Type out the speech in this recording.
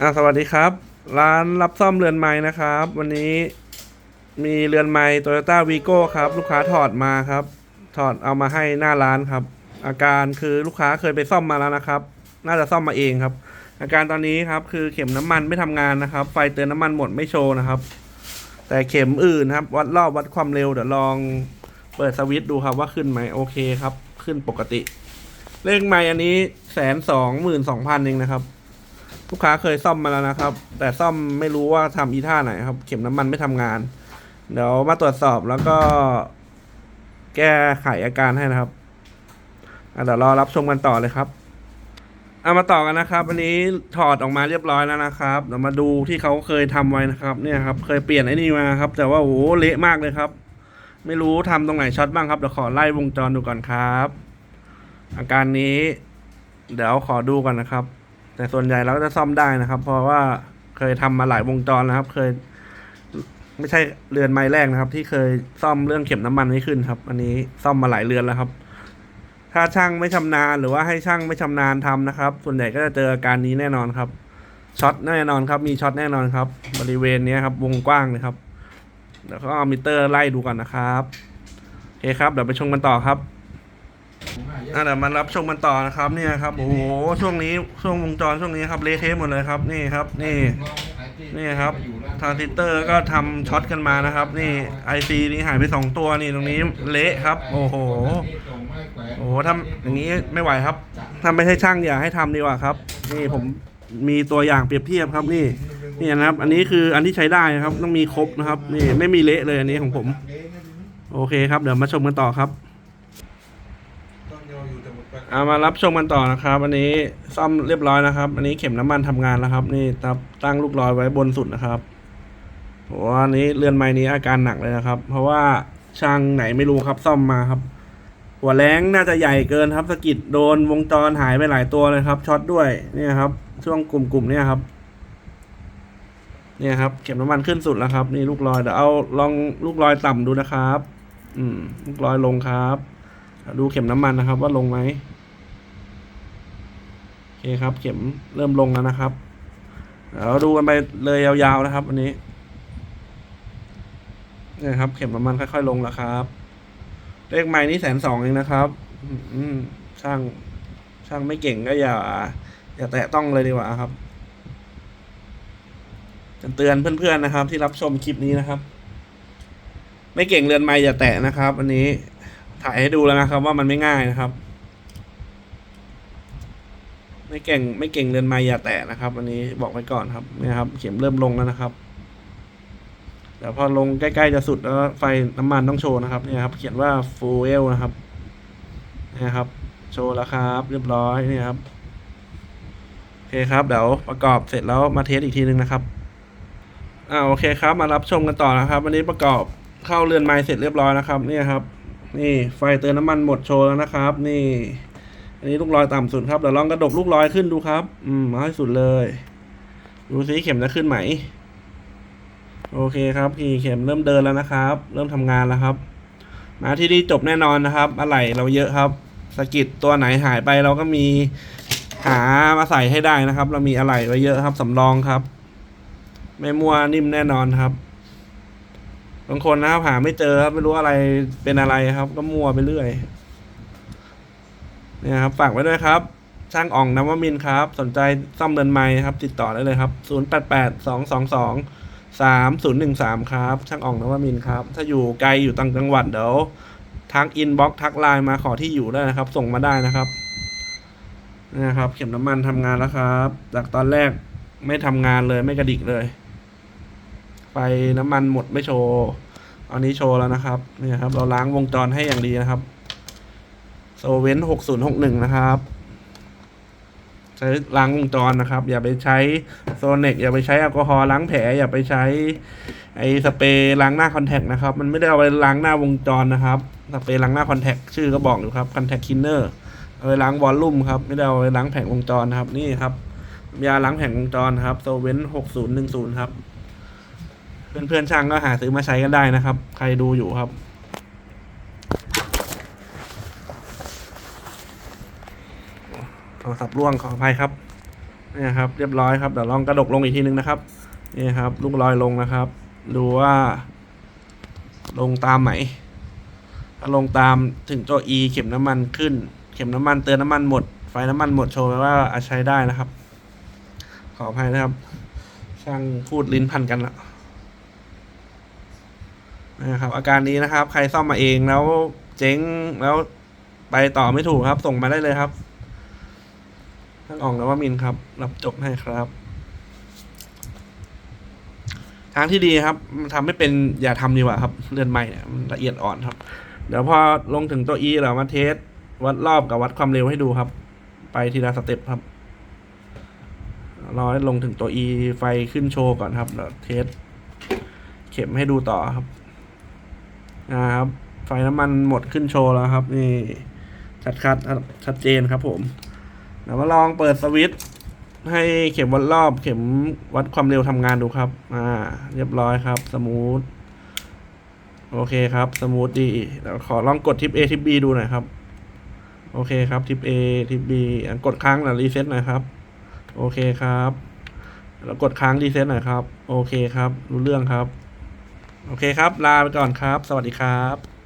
อ่าสวัสดีครับ ร้านรับซ่อมเรือนไม้นะครับ วันนี้มีเรือนไม้โตโยต้าวีโก้ครับ ลูกค้าถอดมาครับ ถอดเอามาให้หน้าร้านครับ อาการคือลูกค้าเคยไปซ่อมมาแล้วนะครับ น่าจะซ่อมมาเองครับ อาการตอนนี้ครับคือเข็มน้ำมันไม่ทำงานนะครับ ไฟเตือนน้ำมันหมดไม่โชว์นะครับ แต่เข็มอื่นครับ วัดรอบวัดความเร็วเดี๋ยวลองเปิดสวิตช์ดูครับว่าขึ้นไหมโอเคครับ ขึ้นปกติ เลขไม้อันนี้แสนสองหมื่นสองพันเองนะครับ ลูกค้าเคยซ่อมมาแล้วนะครับ แต่ซ่อมไม่รู้ว่าทำอีท่าไหนครับ เข็มน้ำมันไม่ทำงาน เดี๋ยวมาตรวจสอบแล้วก็ แก้ไขอาการให้นะครับเดี๋ยวรอรับชมกันต่อเลยครับเอามาต่อกันนะครับ อันนี้ถอดออกมาเรียบร้อยแล้วนะครับเดี๋ยวมาดูที่เขาเคยทำไว้นะครับ เนี่ยครับ เคยเปลี่ยนไอ้นี่มาครับ แต่ว่าโอ้โหเละมากเลยครับ ไม่รู้ทำตรงไหนช็อตบ้างครับเดี๋ยวขอไล่วงจรดูก่อนครับ อาการนี้ เดี๋ยวขอดูก่อนนะครับ แต่ส่วนใหญ่เราก็จะซ่อมได้นะครับ เพราะว่าเคยทำมาหลายวงจรแล้วครับ เคย ไม่ใช่เรือนไม้แรกนะครับ ที่เคยซ่อมเรื่องเข็มน้ำมันไม่ขึ้นครับ อันนี้ซ่อมมาหลายเรือนแล้วครับ ถ้าช่างไม่ชำนาญหรือว่าให้ช่างไม่ชำนาญทำนะครับ ส่วนใหญ่ก็จะเจออาการนี้แน่นอนครับช็อตแน่นอนครับมีช็อตแน่นอนครับ บริเวณนี้ครับ วงกว้างเลยครับเดี๋ยวก็เอามิเตอร์ไล่ดูก่อนนะครับโอเคครับเดี๋ยวไปชมกันต่อครับ อะเดี๋ยวมารับชมกันต่อนะครับเนี่ยครับโอ้โหช่วงนี้ช่วงวงจรช่วงนี้ครับเละเทะหมดเลยครับนี่ครับนี่นี่ครับทรานซิสเตอร์ก็ทำช็อตกันมานะครับ นี่ไอซีนี่หายไปสองตัวนี่ตรงนี้เละครับ โอ้โหโอ้โหทำอย่างนี้ไม่ไหวครับถ้าไม่ใช่ช่างอย่าให้ทำดีกว่าครับ นี่ผมมีตัวอย่างเปรียบเทียบครับนี่นี่นะครับ อันนี้คืออันที่ใช้ได้นะครับ ต้องมีครบนะครับ นี่ไม่มีเละเลยอันนี้ของผม โอเคครับเดี๋ยวมาชมกันต่อครับ เอามารับชมกันต่อนะครับ อันนี้ซ่อมเรียบร้อยนะครับ อันนี้เข็มน้ำมันทำงานแล้วครับ นี่ตับตั้งลูกลอยไว้บนสุดนะครับโหอันนี้เรือนไม้นี้อาการหนักเลยนะครับ เพราะว่าช่างไหนไม่รู้ครับซ่อมมาครับ หัวแรงน่าจะใหญ่เกินครับสกิดโดนวงจรหายไปหลายตัวเลยครับช็อตด้วยเนี่ยครับ ช่วงกลุ่มๆเนี่ยครับ เนี่ยครับ เข็มน้ำมันขึ้นสุดแล้วครับ นี่ลูกลอยเดี๋ยวเอาลองลูกลอยต่ำดูนะครับ อืม ลูกลอยลงครับ ดูเข็มน้ำมันนะครับ ว่าลงไหม เคครับ เข็มเริ่มลงแล้วนะครับเดี๋ยวดูกันไปเลยยาวๆนะครับอันนี้นี่ครับ เข็มน้ำมันค่อยๆลงแล้วครับ เลขไม้นี่แสนสองเองนะครับช่างช่างไม่เก่งก็อย่า อย่าแตะต้องเลยดีกว่าครับจะเตือนเพื่อนๆนะครับ ที่รับชมคลิปนี้นะครับ ไม่เก่งเรือนไม้อย่าแตะนะครับ อันนี้ถ่ายให้ดูแล้วนะครับ ว่ามันไม่ง่ายนะครับ ไม่เก่งไม่เก่งเรือนไม้อย่าแตะนะครับ อันนี้บอกไว้ก่อนครับนี่ครับ เข็มเริ่มลงแล้วนะครับเดี๋ยวพอลงใกล้ๆจะสุดแล้วไฟน้ำมันต้องโชว์นะครับเนี่ยครับ เขียนว่า fuel นะครับนี่ครับ โชว์แล้วครับ เรียบร้อยนี่ครับโอเคครับเดี๋ยวประกอบเสร็จแล้วมาเทสอีกทีนึงนะครับอ่าโอเคครับ มารับชมกันต่อนะครับ วันนี้ประกอบเข้าเรือนไม้เสร็จเรียบร้อยนะครับ เนี่ยครับ นี่ไฟเตือนน้ำมันหมดโชว์แล้วนะครับ นี่ อันนี้ลูกลอยต่ำสุดครับเดี๋ยวลองกระดกลูกลอยขึ้นดูครับ อืมมาให้สุดเลย ดูซิเข็มจะขึ้นไหม โอเคครับพี่เข็มเริ่มเดินแล้วนะครับ เริ่มทำงานแล้วครับ มาที่นี่จบแน่นอนนะครับ อะไหล่เราเยอะครับสกิดตัวไหนหายไปเราก็มีหามาใส่ให้ได้นะครับ เรามีอะไหล่ไว้เยอะครับสำรองครับ ไม่มัวนิ่มแน่นอนครับบางคนนะครับหาไม่เจอครับไม่รู้อะไรเป็นอะไรครับ ก็มัวไปเรื่อย เนี่ยครับฝากไว้ด้วยครับ ช่างอ่องนวมินทร์ครับ สนใจซ่อมเดินไม้ครับ ติดต่อได้เลยครับ 0 8 8 2 2 2 3 0 1 3 ครับ ช่างอ่องนวมินทร์ครับ ถ้าอยู่ไกลอยู่ต่างจังหวัดเดี๋ยวทักอินบ็อกทักไลน์มาขอที่อยู่ได้นะครับ ส่งมาได้นะครับนี่นะครับเข็มน้ำมันทำงานแล้วครับ จากตอนแรกไม่ทำงานเลยไม่กระดิกเลย ไฟน้ำมันหมดไม่โชว์อันนี้โชว์แล้วนะครับนี่ครับ เราล้างวงจรให้อย่างดีนะครับ โซเวนหกศูนย์หกหนึ่งนะครับใช้ล้างวงจรนะครับ อย่าไปใช้โซเนกอย่าไปใช้แอลกอฮอล์ล้างแผล อย่าไปใช้ ไอสเปรย์ล้างหน้าคอนแทคนะครับ มันไม่ได้เอาไปล้างหน้าวงจรนะครับสเปรย์ล้างหน้าคอนแทคชื่อก็บอกอยู่ครับคอนแทคคินเนอร์เอาไปล้างวอลลุ่มครับ ไม่ได้เอาไปล้างแผงวงจรนะครับนี่ครับยาล้างแผงวงจรครับโซเวนหกศูนย์หนึ่งศูนย์ครับ เพื่อนๆช่างก็หาซื้อมาใช้กันได้นะครับ ใครดูอยู่ครับ โท รศัพท์ร่วงขออภัยครับนี่ครับ เรียบร้อยครับเดี๋ยวลองกระดกลงอีกทีนึงนะครับนี่ครับ ลูกลอยลงนะครับ ดูว่า ลงตามไหมถ้าลงตามถึงตัว E เข็มน้ำมันขึ้น เข็มน้ำมันเตือนน้ำมันหมด ไฟน้ำมันหมดโชว์ว้ว่าอาใช้ได้นะครับ ขออภัยนะครับ ช่างพูดลิ้นพันกันละนะครับ อาการนี้นะครับ ใครซ่อมมาเองแล้วเจ๊งแล้วไปต่อไม่ถูกครับ ส่งมาได้เลยครับ ท่านอ่องนวมินครับ รับจบให้ครับ ทางที่ดีครับมันทำไม่เป็นอย่าทำดีกว่าครับเรือนใหม่เนี่ยมันละเอียดอ่อนครับ เดี๋ยวพอลงถึงตัว E เรามาเทส วัดรอบกับวัดความเร็วให้ดูครับ ไปทีละสเต็ปครับรอให้ลงถึงตัว E ไฟขึ้นโชว์ก่อนครับแล้วเทส เข็มให้ดูต่อครับนะครับไฟน้ำมันหมดขึ้นโชว์แล้วครับ นี่ชัดคัดชัดเจนครับผม เดี๋ยวมาลองเปิดสวิตช์ให้เข็มวัดรอบเข็มวัดความเร็วทำงานดูครับ อ่า เรียบร้อยครับ สมูท โอเคครับ สมูทดีเดี๋ยวขอลองกดทิป A ทิป B ดูหน่อยครับ โอเคครับ ทิป A ทิป B กดค้างแล้วรีเซ็ตหน่อยครับ โอเคครับ แล้วกดค้างรีเซ็ตหน่อยครับ โอเคครับ รู้เรื่องครับ โอเคครับ ลาไปก่อนครับ สวัสดีครับ